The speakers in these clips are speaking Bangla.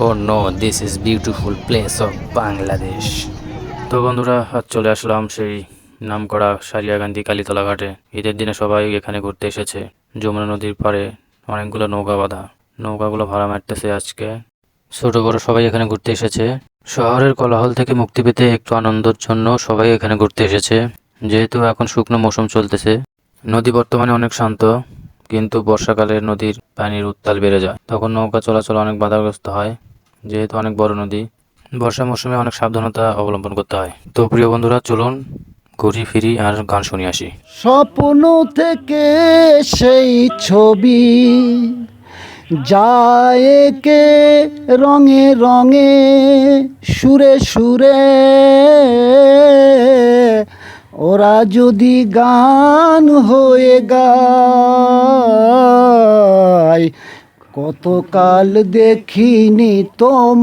O no this is beautiful place of Bangladesh তো বন্ধুরা, আজ চলে আসলাম সেই নাম নামকরা সারিয়াকান্দি কালীতলা ঘাটে ঈদের দিনে সবাই এখানে ঘুরতে এসেছে। যমুনা নদীর পাড়ে অনেকগুলো নৌকা বাঁধা। নৌকাগুলো ভাড়া মারতেছে আজকে। ছোট বড় সবাই এখানে ঘুরতে এসেছে। শহরের কোলাহল থেকে মুক্তি পেতে একটু আনন্দের জন্য সবাই এখানে ঘুরতে এসেছে। যেহেতু এখন শুকনো মৌসুম চলতেছে, নদী বর্তমানে অনেক শান্ত। কিন্তু বর্ষাকালে নদীর পানির উত্তাল বেড়ে যায়। তখন নৌকা চলাচল অনেক বাধাগ্রস্ত হয়, যেহেতু অনেক বড় নদী। বর্ষা মৌসুমে অনেক সাবধানতা অবলম্বন করতে হয়। তো প্রিয় বন্ধুরা, চলুন ঘুরি ফিরি আর গান শুনে আসি। স্বপ্ন থেকে সেই ছবি যায় কে রঙে রঙে, সুরে সুরে। ওরা যদি গান হয়ে গায় কতকাল দেখিনি তোমায়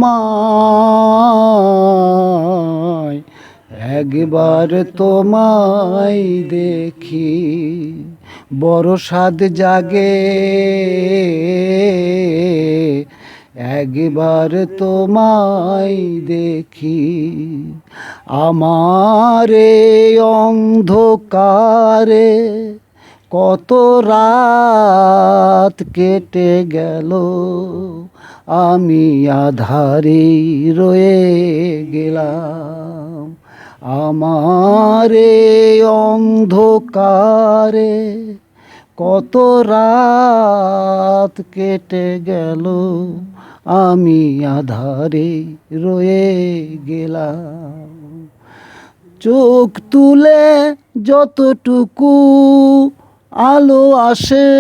একবার তোমায় দেখি বড় স্বাদ জাগে। একবার তোমায় দেখি, আমারে অন্ধকারে কত রাত কেটে গেল, আমি আধারে রয়ে গেলাম। আমারে অন্ধকারে কত রাত কেটে গেল আমি আধারে রয়ে গেলাম। চোখ তুলে যতটুকু আলো আসে,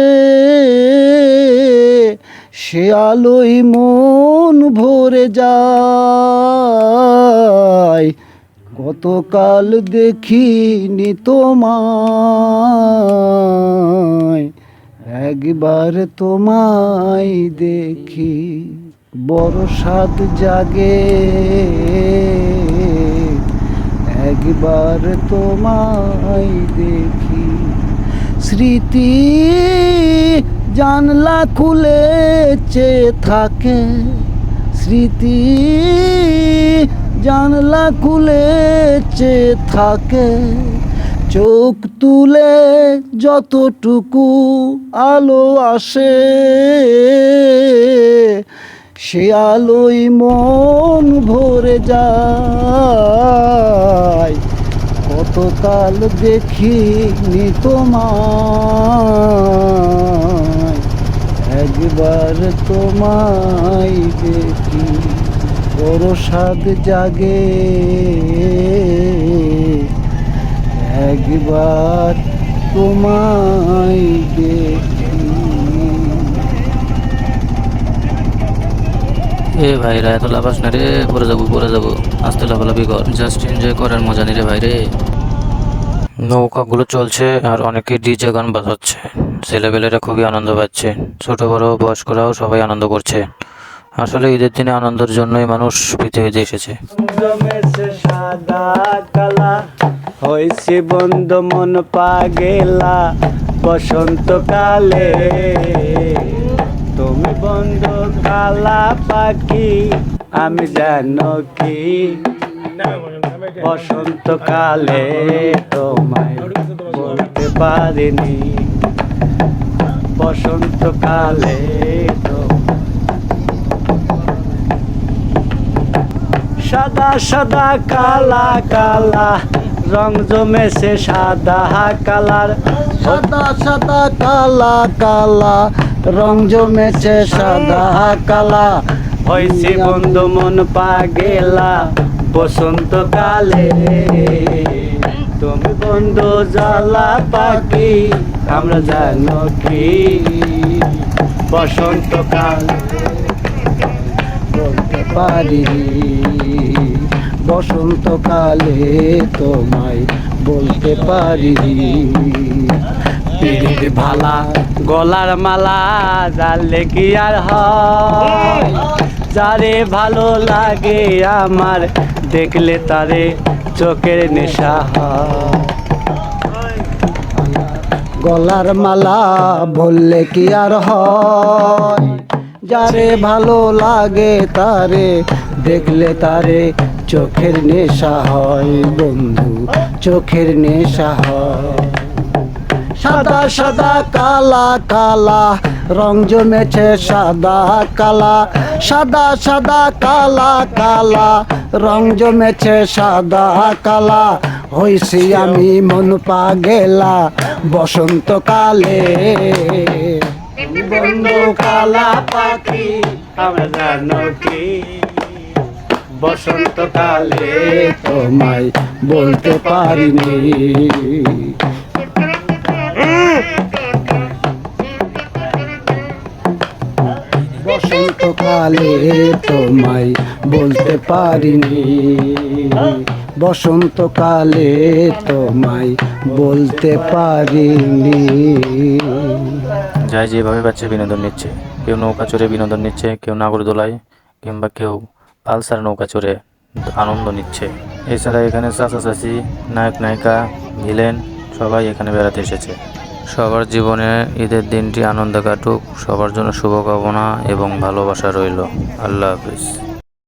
সে আলোই মন ভরে যায়। কতকাল দেখিনি তোমায়, একবার তোমায় দেখি। বড় স্বাদ জাগে। একবার তোমায় দেখি। স্মৃতি জানলা খুলে চেয়ে থাকে। স্মৃতি জানলা খুলে চেয়ে থাকে। চোখ তুলে যতটুকু আলো আসে সে আলোই মন ভরে যায়। কতকাল দেখিনি তোমায়, একবার তোমায় দেখি স্বাদ জাগে। একবার তোমায় দেখি। এ ভাইরা এত লাফাস না রে পরে যাব পরে যাব। আস্তে লাফালাফি কর। জাস্ট এনজয় করার মজা নি রে ভাই রে। নৌকাগুলো চলছে আর অনেকে ডিজে গান বাজাচ্ছে। ছেলেপেলেরা খুবই আনন্দ পাচ্ছে। ছোট, বড়, বয়স্করাও সবাই আনন্দ করছে। আসলে ঈদের দিনে আনন্দের জন্যই মানুষ পৃথিবীতে এসেছে। সাদা কালা বন্ধ, মন পাগেলা, বসন্তকালে। তুমি বন্ধ কালা পাখি, আমি জানো কি? বসন্তকালে তোমায় বলতে পারিনি। বসন্তকালে সাদা সাদা, কালা কালা, রং জমেছে সাদা কালার। সাদা সাদা, কালা কালা রং জমেছে সাদা কালা। হয়েছে বন্ধু মন পা পাগেলা বসন্তকালে তুমি বন্ধু জ্বালা পাখি, আমরা জানো কি? বসন্তকালে বলতে পারি বসন্তকালে তোমায় বলতে পারি। পীরের ভালা, গলার মালা, জানলে কি আর হয়? যারে ভালো লাগে আমার, দেখলে তারে চোখের নেশা গলার মালা বললে কি আর হয়? যারে ভালো লাগে তারে, দেখলে তারে চোখের নেশা হয়। বন্ধু, চোখের নেশা হয়। সাদা সাদা, কালা কালা, রং জমেছে সাদা, কালা, সাদা সাদা, কালা কালা, রং জমেছে সাদা, কালা, হইছি আমি মন পা গেলা বসন্তকালে। বন্ধু কালা পাখি, আমরা বসন্তকালে তোমায় বলতে পারিনি। বসন্তকালে তোমায় বলতে পারিনি। বসন্তকালে তোমায় বলতে পারিনি। যাই যেভাবে পাচ্ছে বিনোদন নিচ্ছে। কেউ নৌকা চড়ে বিনোদন নিচ্ছে, কেউ নাগরদোলায় কিংবা কেউ পালসার নৌকা চড়ে আনন্দ নিচ্ছে। এছাড়া এখানে চাচি নায়ক নায়িকা ভিলেন সবাই এখানে বেড়াতে এসেছে। সবার জীবনে ঈদের দিনটি আনন্দ কাটুক সবার জন্য শুভকামনা এবং ভালোবাসা রইল। আল্লাহ হাফিজ।